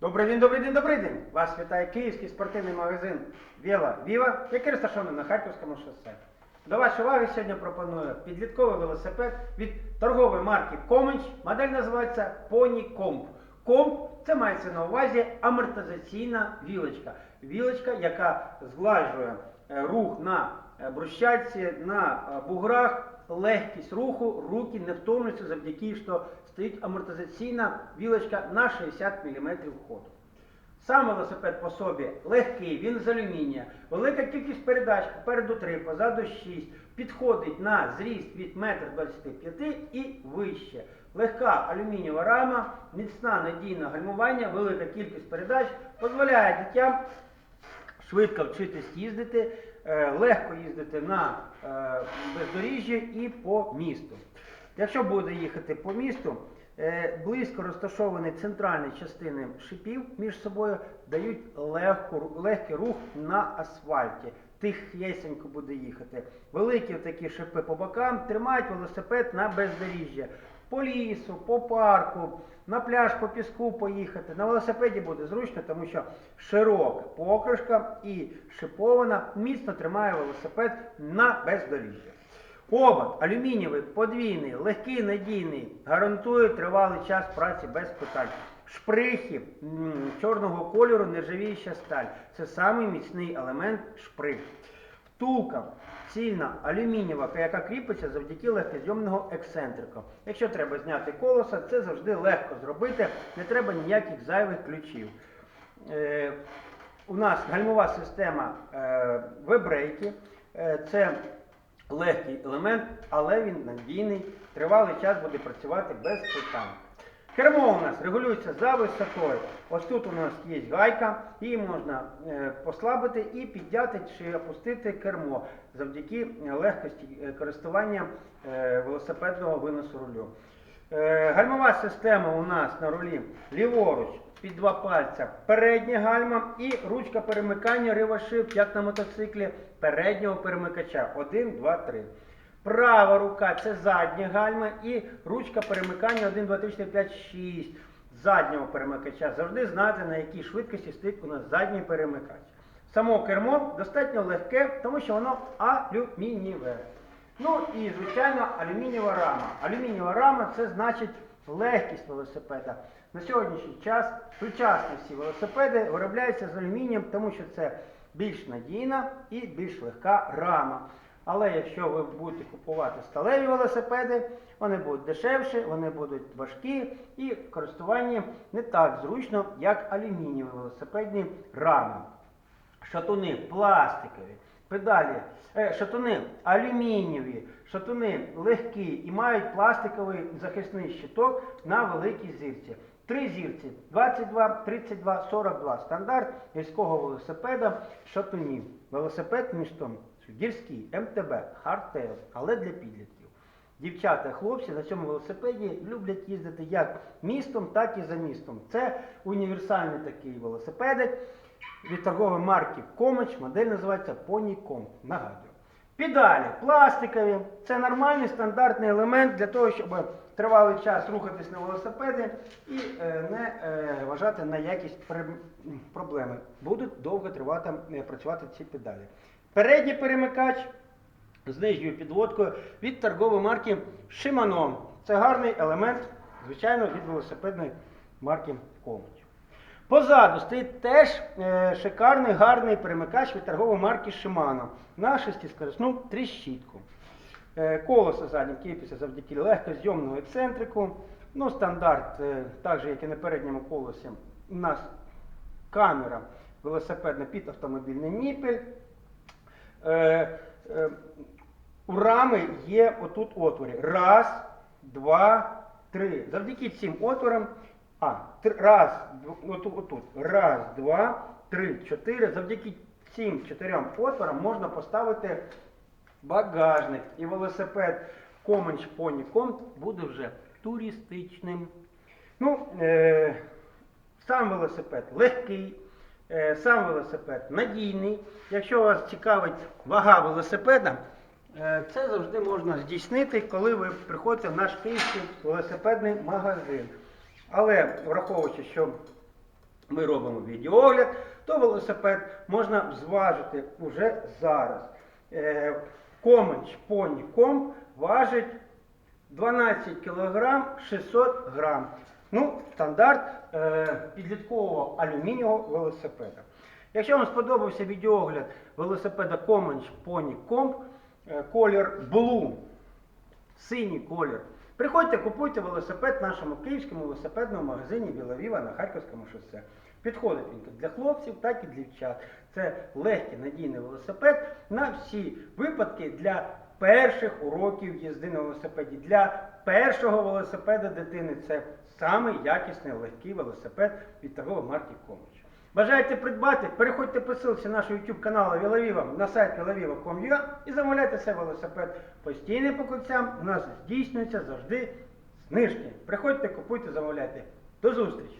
Добрий день, добрий день, добрий день! Вас вітає київський спортивний магазин Віла Віва, який розташований на Харківському шосе. До вашої уваги сьогодні пропоную підлітковий велосипед від торгової марки Комич. Модель називається Pony Comp. Comp – це мається на увазі амортизаційна вілочка. Вілочка, яка зглажує е, рух на брусчатці, на е, буграх, легкість руху, руки не втомлюються завдяки, що стоїть амортизаційна вілочка на 60 мм ходу. Сам велосипед по собі легкий, він з алюмінія, велика кількість передач, попереду 3, позаду 6, підходить на зріст від 1,25 м і вище. Легка алюмінієва рама, міцна надійна гальмування, велика кількість передач дозволяє дітям швидко вчитись їздити, е, легко їздити на е, бездоріжжі і по місту. Якщо буде їхати по місту, е, близько розташовані центральні частини шипів між собою дають легку, легкий рух на асфальті. Тихесенько буде їхати. Великі такі шипи по бокам тримають велосипед на бездоріжжя. По лісу, по парку, на пляж по піску поїхати. На велосипеді буде зручно, тому що широка покришка і шипована міцно тримає велосипед на бездоріжжя. Обод алюмінієвий, подвійний, легкий, надійний, гарантує тривалий час праці без питань. Шприхи чорного кольору, нержавіюча сталь. Це самий міцний елемент шприх. Втулка цільна алюмінієва, яка кріпиться завдяки легкозйомного ексцентрика. Якщо треба зняти колеса, це завжди легко зробити, не треба ніяких зайвих ключів. Е, у нас гальмова система е, вебрейки. Е, це легкий елемент, але він надійний, тривалий час буде працювати без питань. Кермо у нас регулюється за висотою. Ось тут у нас є гайка, її можна е, послабити і підняти чи опустити кермо завдяки легкості е, користування е, велосипедного виносу рулю. Гальмова система у нас на рулі ліворуч під два пальця передня гальма і ручка перемикання ревошифт, як на мотоциклі, переднього перемикача. 1, 2, 3. Права рука це задня гальма і ручка перемикання 1, 2, 3, 4, 5, 6 заднього перемикача. Завжди знати, на якій швидкості стоїть у нас задній перемикач. Само кермо достатньо легке, тому що воно алюмінієве. Ну і, звичайно, алюмінієва рама. Алюмінієва рама це значить легкість велосипеда. На сьогоднішній час сучасні всі велосипеди виробляються з алюмінієм, тому що це більш надійна і більш легка рама. Але якщо ви будете купувати сталеві велосипеди, вони будуть дешевші, вони будуть важкі і в користуванні не так зручно, як алюмінієві велосипедні рами. Шатуни пластикові, педалі, е, шатуни алюмінієві, шатуни легкі і мають пластиковий захисний щиток на великій зірці. Три зірці 22, 32, 42. Стандарт гірського велосипеда шатунів. Велосипед між тим гірський, МТБ, хардтейл, але для підлітків. Дівчата хлопці на цьому велосипеді люблять їздити як містом, так і за містом. Це універсальний такий велосипедик від торгової марки Комич. Модель називається Pony.com. Нагадую. Педалі пластикові. Це нормальний стандартний елемент для того, щоб тривалий час рухатись на велосипеді і е, не е, вважати на якість проблеми. Будуть довго тривати, е, працювати ці педалі. Передній перемикач з нижньою підводкою від торгової марки Shimano. Це гарний елемент, звичайно, від велосипедної марки Комич. Позаду стоїть теж е, шикарний гарний перемикач від торгової марки Shimano на шестискорисну тріщітку. Е, колесо заднє кріпиться завдяки легкозйомного ексцентрику. Ну, стандарт, е, так же, як і на передньому колесі, у нас камера велосипедна під автомобільний ніпель. Е, е, у рами є отут отвори. Раз, два, три. Завдяки цим отворам. А, три, раз, отут, отут. Раз, два, три, чотири. Завдяки цим чотирьом отворам можна поставити багажник. І велосипед Comanche Pony Comp буде вже туристичним. Ну, е, сам велосипед легкий, сам велосипед надійний. Якщо вас цікавить вага велосипеда, е, це завжди можна здійснити, коли ви приходите в наш київський велосипедний магазин. Але враховуючи, що ми робимо відеогляд, то велосипед можна зважити уже зараз. Е, Коменч Pony Comp важить 12 кг 600 грам. Ну, стандарт е, підліткового алюмінієвого велосипеда. Якщо вам сподобався відеогляд велосипеда Comanche Pony Comp, е, колір Blue, синій колір, приходьте, купуйте велосипед в нашому київському велосипедному магазині Біловіва на Харківському шосе. Підходить він для хлопців, так і для дівчат. Це легкий надійний велосипед на всі випадки для перших уроків їзди на велосипеді. Для першого велосипеда дитини це самий якісний легкий велосипед від торгової марки Комич. Бажаєте придбати? Переходьте по ссылці нашого YouTube каналу Віловіва на сайт vilaviva.com.ua і замовляйте цей велосипед. Постійним покупцям у нас здійснюються завжди знижки. Приходьте, купуйте, замовляйте. До зустрічі!